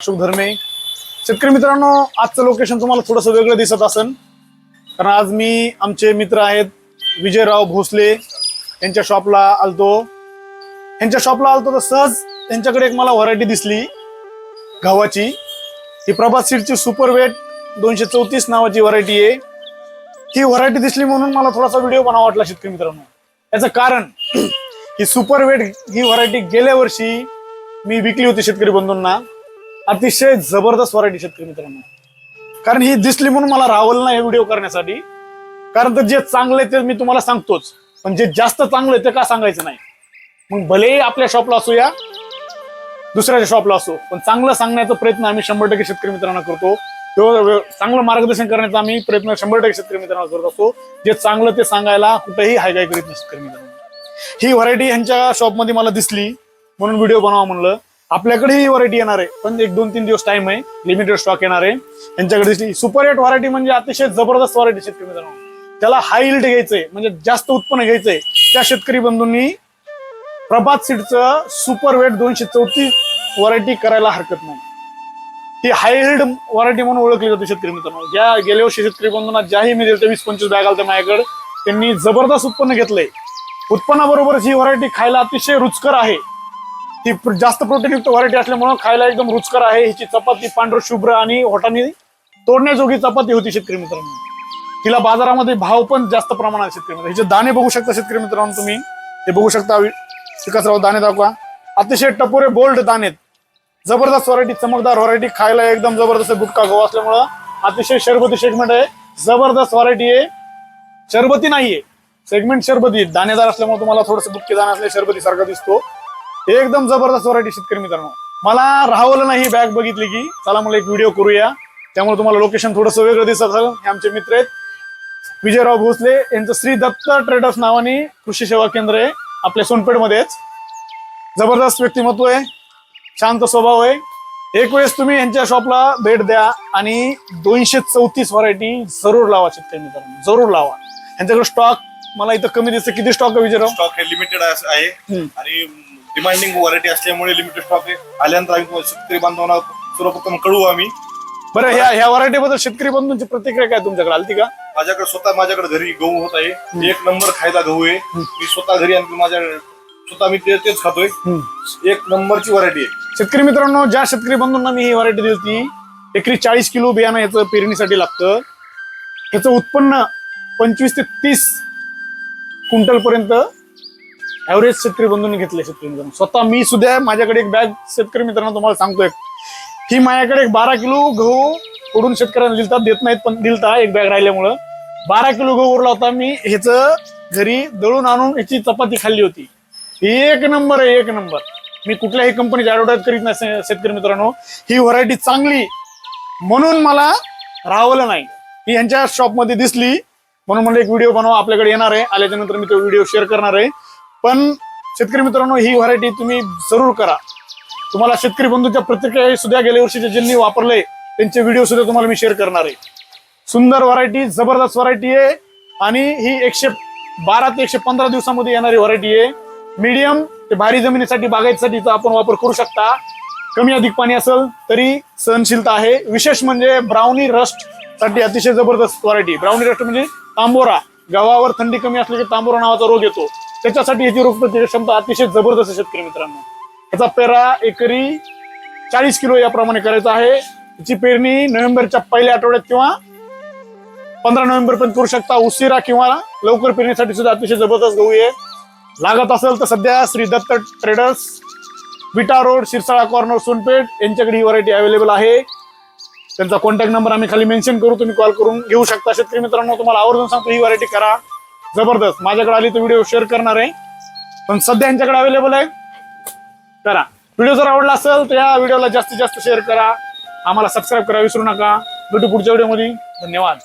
अशोक धर्मे शेतकरी मित्रांनो आजचं लोकेशन तुम्हाला थोडंसं वेगळं दिसत असेल. कारण आज मी आमचे मित्र आहेत विजयराव भोसले. यांच्या शॉपला आलतो. यांच्या शॉपला आलतो तर सहज त्यांच्याकडे एक मला व्हरायटी दिसली. गव्हाची. ही प्रभात सीडची सुपर वेट दोनशे चौतीस नावाची व्हरायटी आहे. ही व्हरायटी दिसली म्हणून मला थोडासा व्हिडिओ बनावा वाटला शेतकरी मित्रांनो. याचं कारण ही सुपर वेट ही व्हरायटी गेल्या वर्षी मी विकली होती शेतकरी बंधूंना. अतिशय जबरदस्त व्हरायटी शेतकरी मित्रांनो. कारण ही दिसली म्हणून मला रावल नाही व्हिडिओ करण्यासाठी. कारण तर जे चांगलं आहे ते मी तुम्हाला सांगतोच. पण जे जास्त चांगलं आहे ते का सांगायचं नाही. मग भलेही आपल्या शॉपला असू या दुसऱ्याच्या शॉपला असो पण चांगलं सांगण्याचा प्रयत्न आम्ही शंभर टक्के शेतकरी मित्रांना करतो. चांगलं मार्गदर्शन करण्याचा आम्ही प्रयत्न शंभर टक्के शेतकरी मित्रांना करत असतो. जे चांगलं ते सांगायला कुठेही हायगाय करीत नाही शेतकरी मित्रांनो. ही व्हरायटी ह्यांच्या शॉपमध्ये मला दिसली म्हणून व्हिडिओ बनवा म्हणलं. आपल्याकडे ही व्हरायटी येणार आहे. पण एक दोन तीन दिवस टाइम आहे. लिमिटेड स्टॉक येणार आहे. त्यांच्याकडे दिसली सुपर एट व्हरायटी म्हणजे अतिशय जबरदस्त व्हरायटी शेतकरी मित्रांनो त्याला हाय इल्ड घ्यायचंय. म्हणजे जास्त उत्पन्न घ्यायचंय. त्या शेतकरी बंधूंनी प्रभात सीडचं सुपर वेट दोनशे चौतीस व्हरायटी करायला हरकत नाही. ती हाय हिल्ड व्हरायटी म्हणून ओळखली जाते शेतकरी मित्रांनो. ज्या गेल्या वर्षी शेतकरी बंधूंना ज्याही मी दिलं वीस पंचवीस बॅग आलत्या माझ्याकडे त्यांनी जबरदस्त उत्पन्न घेतलंय. उत्पन्नाबरोबरच ही व्हरायटी खायला अतिशय रुचकर आहे. ती जास्त प्रोटीनयुक्त व्हरायटी असल्यामुळं खायला एकदम रुचकर आहे. हिची चपाती पांढर शुभ्र आणि होटाने तोडण्याजोगी चपाती होती शेतकरी मित्रांनो. तिला बाजारामध्ये भाव पण जास्त प्रमाणात शेतकरी मित्र हिचे दाणे बघू शकता शेतकरी मित्रांनो तुम्ही ते बघू शकता वि- विकासराव दाणे दाखवा. अतिशय टपोरे बोल्ड दाणे आहेत. जबरदस्त व्हरायटी चमकदार व्हरायटी खायला एकदम जबरदस्त गुटका गहू असल्यामुळं अतिशय शरबती सेगमेंट आहे. जबरदस्त व्हरायटी आहे. शरबती नाहीये. सेगमेंट शरबती. दाणेदार असल्यामुळे तुम्हाला थोडंसं गुटके दाणे असल्या शरबती सारखा दिसतो. एकदम जबरदस्त व्हरायटी शेतकरी मित्रांनो. मला राहवलं नाही बॅग बघितली की चला मला एक व्हिडिओ करूया. त्यामुळे तुम्हाला लोकेशन थोडंसं वेगळं दिसत असेल. हे आमचे मित्र आहेत. विजयराव भोसले यांचं श्री दत्त ट्रेडर्स नावाने कृषी सेवा केंद्र आहे. आपल्या सोनपेठमध्येच जबरदस्त व्यक्तिमत्व आहे. शांत स्वभाव आहे. एक वेळेस तुम्ही यांच्या शॉपला भेट द्या आणि दोनशे चौतीस व्हरायटी जरूर लावा शेतकरी मित्रांनो. जरूर लावा. यांच्याकडे स्टॉक मला इथं कमी दिसतं. किती स्टॉक आहे विजयराव? स्टॉक हे लिमिटेड आहे. आणि डिमांडिंग व्हरायटी असल्यामुळे लिमिटेड स्टॉक आहे. आल्यानंतर आम्ही शेतकरी बांधवांना सर्वप्रथम कळवू आम्ही. बरं ह्या ह्या व्हरायटी बद्दल शेतकरी बंधूंची प्रतिक्रिया काय तुमच्याकडे? आलती का? माझ्याकडे स्वतः माझ्याकडे घरी गहू होत आहे. एक नंबर खायला गहू आहे. मी स्वतः घरी आणि माझ्या स्वतः मी ते- तेच खातोय. एक नंबरची व्हरायटी आहे. शेतकरी मित्रांनो ज्या शेतकरी बंधूंना मी ही व्हरायटी दिली होती एकरी चाळीस किलो बियाणं याचं पेरणीसाठी लागतं. याचं उत्पन्न पंचवीस ते तीस क्विंटल पर्यंत ऍव्हरेज शेतकरी बंधून घेतले शेतकरी मित्रांनो. स्वतः मी सुद्धा माझ्याकडे एक बॅग शेतकरी मित्रांनो तुम्हाला सांगतोय. ही माझ्याकडे एक बारा किलो गहू उडून शेतकऱ्यांना दिलता देत नाहीत पण दिलता एक बॅग राहिल्यामुळं. बारा किलो गहू उरला होता मी ह्याच घरी दळून आणून ह्याची चपाती खाल्ली होती. एक नंबर आहे एक नंबर मी कुठल्याही कंपनीची ऍडव्हर्टाईज करीत नाही शेतकरी मित्रांनो. ही व्हरायटी चांगली म्हणून मला राहवलं नाही. ही यांच्या शॉपमध्ये दिसली. म्हणून मला एक व्हिडिओ बनवा आपल्याकडे येणार आहे. आल्याच्यानंतर मी तो व्हिडिओ शेअर करणार आहे. पण शेतकरी मित्रांनो ही व्हरायटी तुम्ही जरूर करा. तुम्हाला शेतकरी बंधूच्या प्रतिक्रिया सुद्धा गेल्या वर्षीचे ज्यांनी वापरले त्यांचे व्हिडिओ सुद्धा तुम्हाला मी शेअर करणार आहे. सुंदर व्हरायटी जबरदस्त व्हरायटी आहे आणि ही एकशे बारा ते एकशे पंधरा दिवसामध्ये येणारी व्हरायटी आहे. मीडियम ते भारी जमिनीसाठी बागायतीसाठीचा आपण वापर करू शकता. कमी अधिक पाणी असेल तरी सहनशीलता आहे. विशेष म्हणजे ब्राउनी रस्टसाठी अतिशय जबरदस्त व्हरायटी. ब्राउनी रस्ट म्हणजे तांबोरा. गव्हावर थंडी कमी असली की तांबोरा नावाचा रोग येतो. त्याच्यासाठी याची रोगप्रतिकारक क्षमता अतिशय जबरदस्त आहे शेतकरी मित्रांनो. याचा पेरा एकरी चाळीस किलो याप्रमाणे करायचा आहे. याची पेरणी नोव्हेंबरच्या पहिल्या आठवड्यात किंवा पंधरा नोव्हेंबर पर्यंत करू शकता. उशिरा किंवा लवकर पेरणीसाठी सुद्धा अतिशय जबरदस्त गहू आहे. लागत असेल तर सध्या Shri Datta traders Vita road Shirsala corner Sonpeth यांच्याकडे ही व्हरायटी अवेलेबल आहे. त्यांचा कॉन्टॅक्ट नंबर आम्ही खाली मेन्शन करू. तुम्ही कॉल करून घेऊ शकता. शेतकरी मित्रांनो तुम्हाला आवर्जून सांगतो ही व्हरायटी करा. जबरदस्त. माझ्याकडे आली तर व्हिडिओ शेअर करणार आहे. पण सध्या यांच्याकडे अवेलेबल आहे. करा. व्हिडिओ जर आवडला असेल तर या व्हिडिओला जास्तीत जास्त शेअर करा. आम्हाला सबस्क्राईब करा विसरू नका. भेटू पुढच्या व्हिडिओमध्ये धन्यवाद.